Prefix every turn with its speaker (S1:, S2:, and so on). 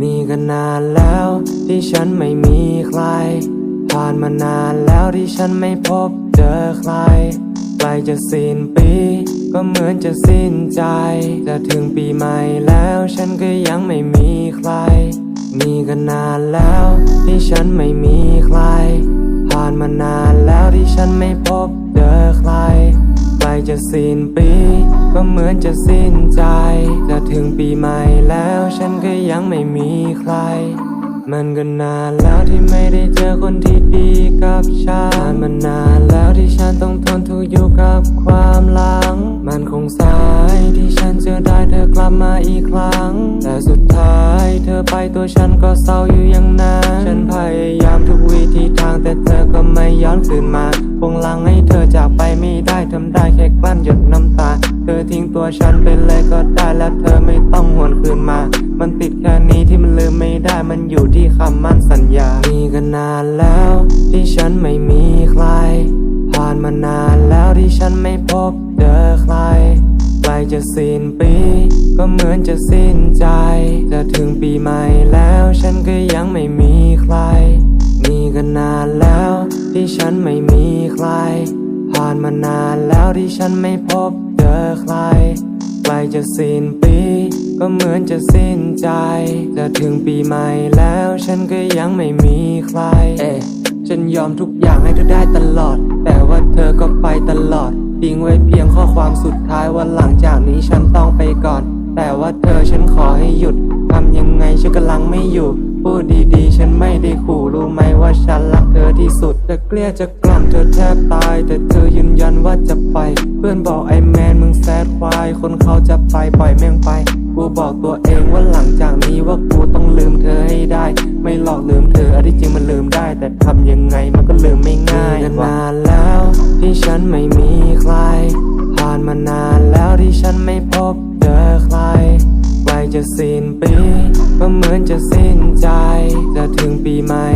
S1: นี่ก็นนานแล้วที่ฉันไม่มีใคร ผ่านมานานแล้วที่ฉันไม่พบเจอใครใกล้จะสิ้นปี ก็เหมือนจะสิ้นใจ จะถึงปีใหม่แล้วฉันก็ยังไม่มีใครนี่ก็นานแล้วที่ฉันไม่มีใคร ผ่านมานานแล้วที่ฉันไม่พบ จะสิ้นปี ก็เหมือนจะสิ้นใจจะถึงปีใหม่แล้วฉันก็ยังไม่มีใคร มันก็นานแล้วที่ไม่ได้เจอคนที่ดีกับฉันมันนานแล้วที่ฉันต้องทนทุกข์อยู่กับความหลัง มันคงสายที่ฉันจะได้เธอกลับมาอีกครั้ง แต่สุดท้ายเธอไปตัวฉันก็เศร้าอยู่อย่างนั้น ฉันพยายามทุกวิธีทางแต่เธอก็ไม่ย้อนคืนมาคงลังให้เธอ เธอทิ้งตัวฉันไปเลยก็ได้และเธอไม่ต้องหวนคืนมา มันติดแค่นี้ที่มันลืมไม่ได้มันอยู่ที่คำมั่นสัญญานี่ก็นนานแล้ว ที่ฉันไม่มีใคร ผ่านมานานแล้วที่ฉันไม่พบเจอใครใกล้จะสิ้นปี ก็เหมือนจะสิ้นใจ จะถึงปีใหม่แล้วฉันก็ยังไม่มีใครนี่ก็นานแล้ว ที่ฉันไม่มีใคร ผ่านมานานแล้วที่ฉันไม่พบ เจอใครใกล้จะสิ้นปี ก็เหมือนจะสิ้นใจ จะถึงปีใหม่แล้วฉันก็ยังไม่มีใคร เอ๊ะฉันยอมทุกอย่างให้เธอได้ตลอด แต่ว่าเธอก็ไปตลอด ทิ้งไว้เพียงข้อความสุดท้ายว่าหลังจากนี้ฉันต้องไปก่อน แต่ว่าเธอฉันขอให้หยุด ทำยังไงฉันกำลังไม่อยู่ พูดดีๆ ฉันไม่ได้ขู่รู้ไหมว่าฉันรักเธอที่ สุดจะเกลี้ยจะกล่อมเธอแทบตาย แต่เธอยืนยันว่าจะไป เพื่อนบอกไอ้แมนมึงแซดควาย คนเขาจะไปปล่อยแม่งไป กูบอกตัวเองว่าหลังจากนี้ว่ากูต้องลืมเธอให้ได้ ไม่หลอกลืมเธออันที่จริงมันลืมได้ แต่ทำยังไงมันก็ลืมไม่ง่ายนานแล้วที่ฉันไม่มีใคร ผ่านมานานแล้วที่ฉันไม่พบเจอใครใกลจะสิ้นปีก็เหมือนจะสิ้นใจ จะถึงปีใหม่